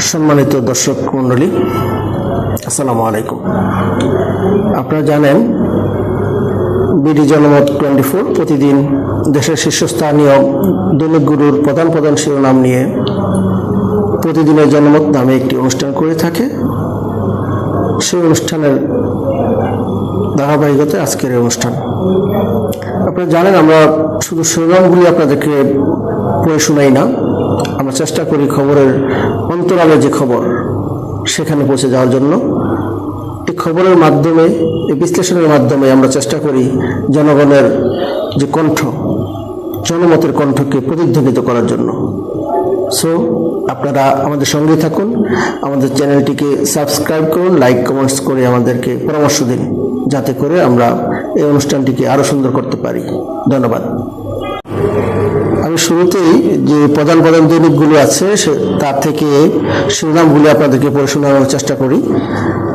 সম্মানিত দর্শক মণ্ডলী, আসসালামু আলাইকুম। আপনারা জানেন, বিডি জনমত টোয়েন্টি ফোর প্রতিদিন দেশের শীর্ষস্থানীয় দৈনিক গুরুর প্রধান প্রধান শিরোনাম নিয়ে প্রতিদিনের জনমত নামে একটি অনুষ্ঠান করে থাকে। সেই অনুষ্ঠানের ধারাবাহিকতায় আজকের অনুষ্ঠান। আপনারা জানেন, আমরা শুধু শিরোনামগুলি আপনাদেরকে পড়ে শোনাই না আমরা চেষ্টা করি খবরের অন্তরালে যে খবর, সেখানে পৌঁছে যাওয়ার জন্য। এই খবরের মাধ্যমে, এই বিশ্লেষণের মাধ্যমে আমরা চেষ্টা করি জনগণের যে কণ্ঠ, জনমতের কণ্ঠকে প্রতিধ্বনিত করার জন্য। সো আপনারা আমাদের সঙ্গে থাকুন, আমাদের চ্যানেলটিকে সাবস্ক্রাইব করুন, লাইক, কমেন্টস করে আমাদেরকে পরামর্শ দিন, যাতে করে আমরা এই অনুষ্ঠানটিকে আরও সুন্দর করতে পারি। ধন্যবাদ। আমি শুরুতেই যে প্রধান প্রধান দৈনিকগুলো আছে তার থেকে শিরোনামগুলি আপনাদেরকে পড়ে শোনানোর চেষ্টা করি।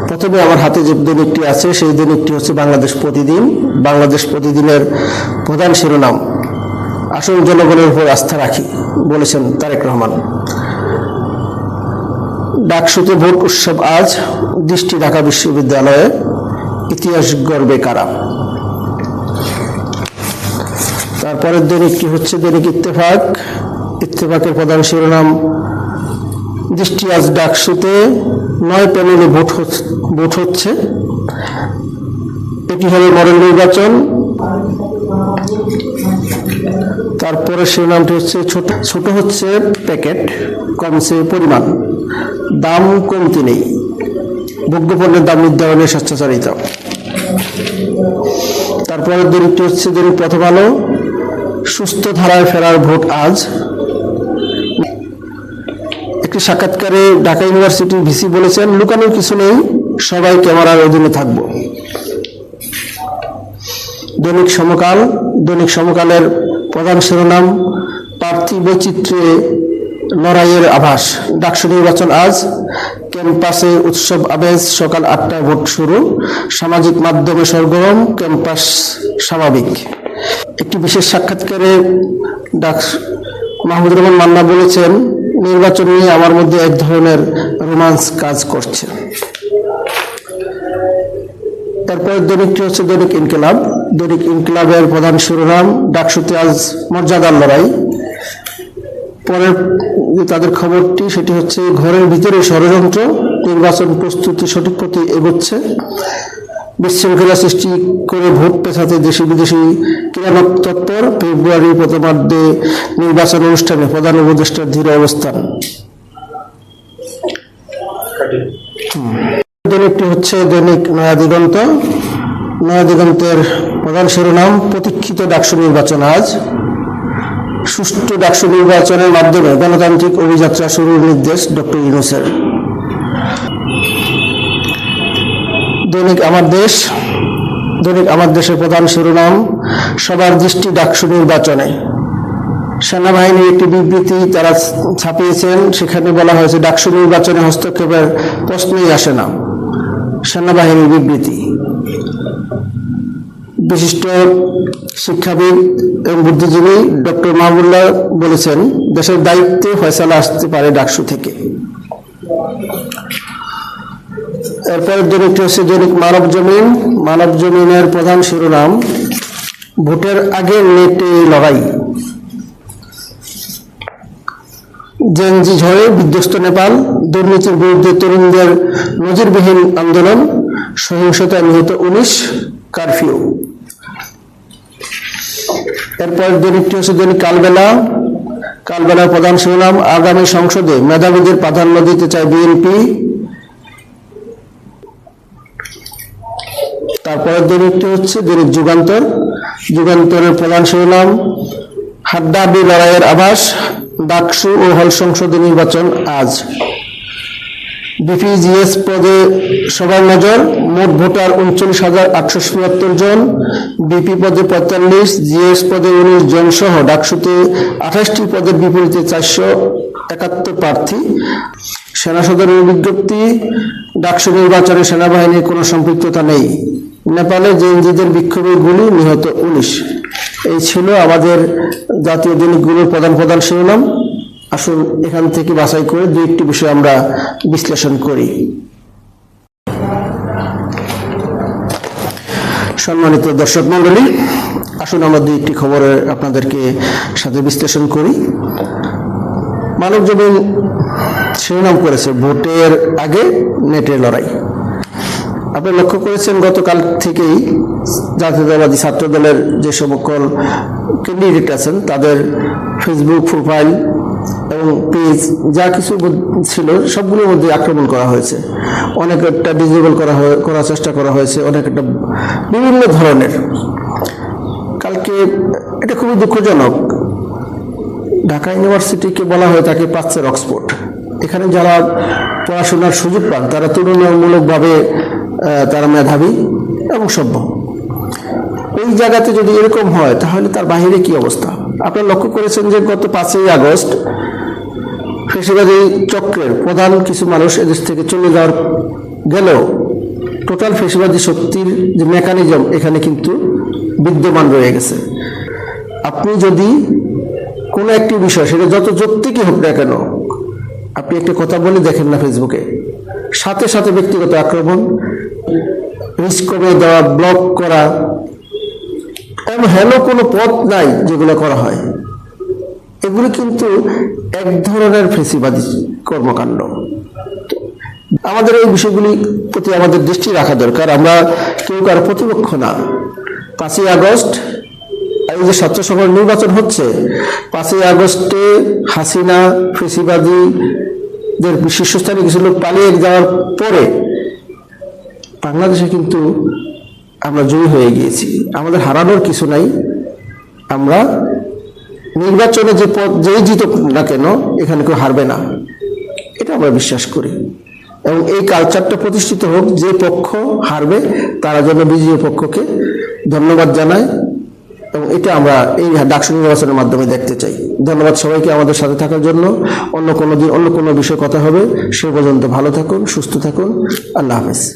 প্রথমে আমার হাতে যে দৈনিকটি আছে, সেই দৈনিকটি হচ্ছে বাংলাদেশ প্রতিদিন। বাংলাদেশ প্রতিদিনের প্রধান শিরোনাম আসল জনগণের উপর আস্থা রাখি, বলেছেন তারেক রহমান। ডাকসুতে ভোট উৎসব আজ, দৃষ্টি ঢাকা বিশ্ববিদ্যালয়ে ইতিহাস গর্বে কারা? তারপরের দৈনিকটি হচ্ছে দৈনিক ইত্তেফাক। ইত্তেফাকের প্রধান শিরোনাম, দৃষ্টি আজ ডাকসুতে, নয় প্যানেলে ভোট ভোট হচ্ছে। এটি হবে মডেল নির্বাচন। তারপরে শিরোনামটি হচ্ছে ছোট ছোট হচ্ছে প্যাকেট, কমছে পরিমাণ। দাম কমতি নেই। ভোগ্যপণ্যের দাম নির্ধারণের স্বেচ্ছাচারিতা। তারপরে দৈনিকটি হচ্ছে দৈনিক প্রথম আলো। সুস্থ ধারায় ফেরার ভোট আজ। একটি সাক্ষাৎকারে ঢাকা ইউনিভার্সিটির ভিসি বলেছেন, লুকানোর কিছু নেই, সবাই ক্যামেরার অধীনে থাকব। দৈনিক সমকাল, দৈনিক সমকালের প্রধান শিরোনাম, প্রার্থী বৈচিত্র্যে লড়াইয়ের আভাস। ডাকসু নির্বাচন আজ, ক্যাম্পাসে উৎসব আবেজ সকাল আটটায় ভোট শুরু। সামাজিক মাধ্যমে সরগরম, ক্যাম্পাস স্বাভাবিক। একটি বিশেষ সাক্ষাৎকারে ডাক মাহমুদুর রহমান মান্না বলেছেন, নির্বাচন নিয়ে আমার মধ্যে এক ধরনের রোমান্স কাজ করছে। তারপর দৈনিকটি হচ্ছে? দৈনিক ইনকিলাব। দৈনিক ইনকিলাবের প্রধান শিরোনাম ডাকসুতে আজ মর্যাদার লড়াই। পরের যে তাদের খবরটি, সেটি হচ্ছে ঘরের ভিতরে ষড়যন্ত্র, নির্বাচন প্রস্তুতি সঠিক পথে এগোচ্ছে। বিশৃঙ্খলা সৃষ্টি করে ভোট পেছাতে দেশি বিদেশি ক্রীড়ানক তৎপর ফেব্রুয়ারি প্রথমার্ধে নির্বাচন অনুষ্ঠানে প্রধান উপদেষ্টার ধীর অবস্থান। দৈনিকটি হচ্ছে দৈনিক নয়া দিগন্ত। নয়া দিগন্তের প্রধান শিরোনাম প্রতীক্ষিত ডাকসু নির্বাচন আজ। সুষ্ঠু ডাকসু নির্বাচনের মাধ্যমে গণতান্ত্রিক অভিযাত্রা শুরুর নির্দেশ ডক্টর ইউনুসের। দৈনিক আমার দেশ, দৈনিক আমার দেশের প্রধান শিরোনাম, সবার দৃষ্টি ডাকসু নির্বাচনে। সেনাবাহিনীর একটি বিবৃতি তারা ছাপিয়েছেন, সেখানে বলা হয়েছে ডাকসু নির্বাচনে হস্তক্ষেপের প্রশ্নই আসে না। সেনাবাহিনীর বিবৃতি। বিশিষ্ট শিক্ষাবিদ এবং বুদ্ধিজীবী ডক্টর মাহবুল্লাহ বলেছেন, দেশের দায়িত্বে ফয়সালা আসতে পারে ডাকসু থেকে। এরপরের দৈনিকটি হচ্ছে দৈনিক মানব জমিন, মানব জমিনের প্রধান শিরোনাম, ভোটের আগে নেটে লড়াই। জেনজি ঝড়ে বিধ্বস্ত নেপাল, দুর্নীতির বিরুদ্ধে তরুণদের নজিরবিহীন আন্দোলন সহিংসতায় নিহত উনিশ, কারফিউ। এরপর দৈনিকটি হচ্ছে দৈনিক কালবেলা, কালবেলার প্রধান শিরোনাম, আগামী সংসদে মেধাবীদের প্রাধান্য দিতে চায় বিএনপি তারপরের দৈনিকটি হচ্ছে দৈনিক যুগান্তর। যুগান্তরের প্রধান শিরোনাম হাড্ডাহাড্ডি লড়াইয়ের আভাস, ডাকসু ও হল সংসদে নির্বাচন আজ। বিপিজিএস পদে সবার নজর, মোট ভোটার উনচল্লিশ হাজার আটশো চুয়াত্তর জন, বিপি পদে পঁয়তাল্লিশ, জিএস পদে উনিশ জন সহ ডাকসুতে আঠাশটি পদের বিপরীতে চারশো একাত্তর প্রার্থী। সেনা সদরের বিজ্ঞপ্তি ডাকসু নির্বাচনে সেনাবাহিনীর কোনো সম্পৃক্ততা নেই। নেপালে জেনজিদের বিক্ষোভে গুলি নিহত উনিশ। এই ছিল আমাদের জাতীয় দৈনিকগুলোর প্রধান প্রধান শিরোনাম। আসুন এখান থেকে বাছাই করে দুই একটি বিষয় আমরা বিশ্লেষণ করি। সম্মানিত দর্শক মন্ডলী আসুন আমরা দুই একটি খবরে আপনাদেরকে সাথে বিশ্লেষণ করি। মানব জমিন শিরোনাম করেছে, ভোটের আগে নেটের লড়াই। আপনি লক্ষ্য করেছেন, গতকাল থেকেই জাতীয়তাবাদী ছাত্র দলের যে সকল ক্যান্ডিডেট আছেন, তাদের ফেসবুক প্রোফাইল এবং পেজ যা কিছু ছিল, সবগুলোর মধ্যে আক্রমণ করা হয়েছে। অনেকটা ডিজেবল করা করার চেষ্টা করা হয়েছে অনেকটা বিভিন্ন ধরনের। কালকে এটা খুবই দুঃখজনক ঢাকা ইউনিভার্সিটিকে বলা হয় তাকে প্রাচ্যের অক্সফোর্ড এখানে যারা পড়াশোনার সুযোগ পান, তারা তুলনামূলকভাবে তারা মেধাবী এবং সভ্য। ওই জায়গাতে যদি এরকম হয়, তাহলে তার বাইরে কি অবস্থা? আপনারা লক্ষ্য করেছেন যে গত পাঁচই আগস্ট ফেসিবাদী চক্রের প্রধান কিছু মানুষ এদেশ থেকে চলে যাওয়ার গেলেও টোটাল ফেসিবাদী শক্তির যে মেকানিজম এখানে কিন্তু বিদ্যমান রয়ে গেছে। আপনি যদি কোনো একটি বিষয়, সেটা যত যৌক্তিকই হোক না কেন, আপনি একটা কথা বলে দেখেন না ফেসবুকে। সাথে সাথে ব্যক্তিগত আক্রমণ রিস্ক দেওয়া ব্লক করা এমন হেন কোনো পথ নাই যেগুলো করা হয়। এগুলো কিন্তু এক ধরনের ফেসিবাদী কর্মকাণ্ড। আমাদের এই বিষয়গুলি প্রতি আমাদের দৃষ্টি রাখা দরকার। আমরা কেউ কারও প্রতিপক্ষ না। পাঁচই আগস্ট এই যে ছাত্র সভার নির্বাচন হচ্ছে, পাঁচই আগস্টে হাসিনা ফেসিবাদীদের শীর্ষস্থানে কিছু লোক পালিয়ে যাওয়ার পরে বাংলাদেশে কিন্তু আমরা জয়ী হয়ে গিয়েছি। আমাদের হারানোর কিছু নাই। আমরা নির্বাচনে যে পদ, যেই জিত না কেন, এখানে কেউ হারবে না। এটা আমরা বিশ্বাস করি। এবং এই কালচারটা প্রতিষ্ঠিত হোক, যে পক্ষ হারবে, তারা যেন বিজয়ী পক্ষকে ধন্যবাদ জানায়। এবং এটা আমরা এই ডাকসু নির্বাচনের মাধ্যমে দেখতে চাই। ধন্যবাদ সবাইকে আমাদের সাথে থাকার জন্য। অন্য কোনো দিন, অন্য কোনো বিষয়ে কথা হবে। সে পর্যন্ত ভালো থাকুন, সুস্থ থাকুন। আল্লাহ হাফেজ।